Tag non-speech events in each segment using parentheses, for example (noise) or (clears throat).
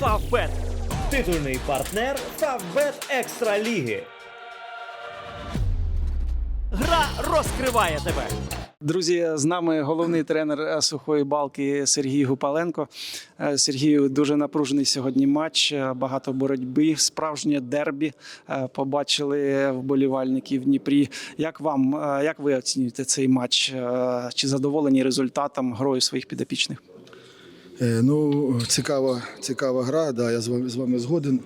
Фавбет. Титульний партнер Фавбет Екстра Ліги. Гра розкриває тебе. Друзі, з нами головний тренер е, сухої балки Сергій Гупаленко. Е, Сергію дуже напружений сьогодні матч. е, Багато боротьби, справжнє дербі. Побачили вболівальники в Дніпрі. Як вам як ви оцінюєте цей матч? Чи задоволені результатом грою своїх підопічних? Е, Ну, цікава, цікава гра, да, я з вами, з вами згоден.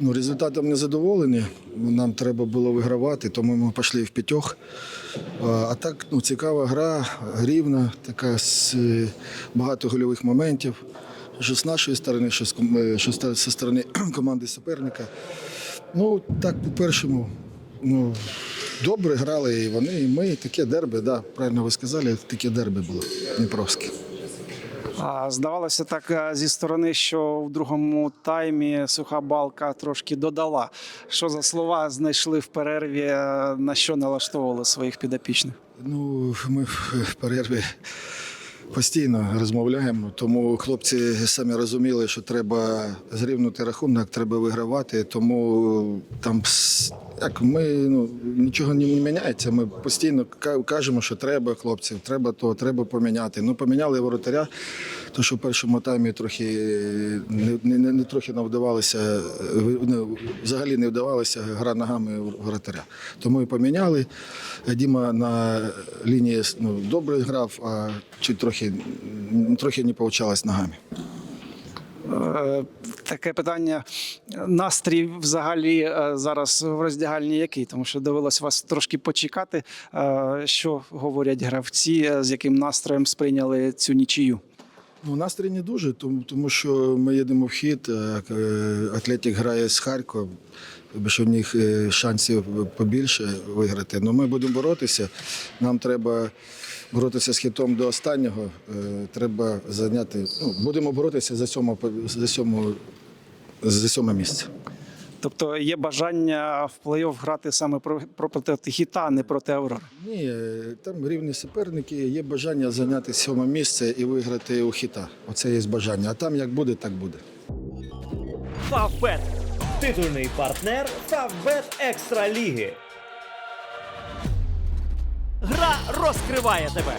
Ну, результатом не задоволені. Нам треба було вигравати, тому ми пішли в п'ятьох. А, так, ну, цікава гра, рівна, така з е, багато гольових моментів. Що з нашої сторони, що з, е, що зі сторони (clears throat) команди суперника. Ну, так, по-першому, ну, добре грали і вони, і ми. Таке дерби, да, правильно ви сказали, таке дерби було Дніпровське. Здавалося так е, зі сторони, що в другому таймі суха балка трошки додала. Що за слова знайшли в перерві, е, на що налаштовували своїх підопічних? Ну, ми в перерві постійно розмовляємо, тому хлопці самі розуміли, що треба зрівнути рахунок, треба вигравати. Тому там як ми ну, нічого не міняється. Ми постійно кажемо, що треба хлопців, треба то, треба поміняти. Ну, поміняли воротаря, то що в першому таймі трохи не, не, не, не трохи не вдавалося, ну, взагалі не вдавалося гра ногами воротаря. Тому і поміняли. Діма на лінії ну, добре грав, а чуть трохи, трохи не вийшло ногами. Е, Таке питання. Настрій взагалі е, зараз в роздягальні який? Тому що довелось вас трошки почекати. Е, Що говорять гравці, з яким настроєм сприйняли цю нічию? Ну, настрій не дуже, тому, тому що ми їдемо в хід. е, е, Атлетик грає з Харкова, що в них е, шансів побільше виграти. Ну, ми будемо боротися. Нам треба боротися з хітом до останнього. Треба зайняти. Ну, будемо боротися за сьоме за сьомо, за сьоме місце. Тобто є бажання в плей-офф грати саме про- про- проти хіта, а не проти Аврори. Ні, там рівні суперники, є бажання зайняти сьоме місце і виграти у хіта. Оце є бажання. А там як буде, так буде. Фавбет. Титульний партнер Фавбет Екстра Ліги. Гра розкриває тебе.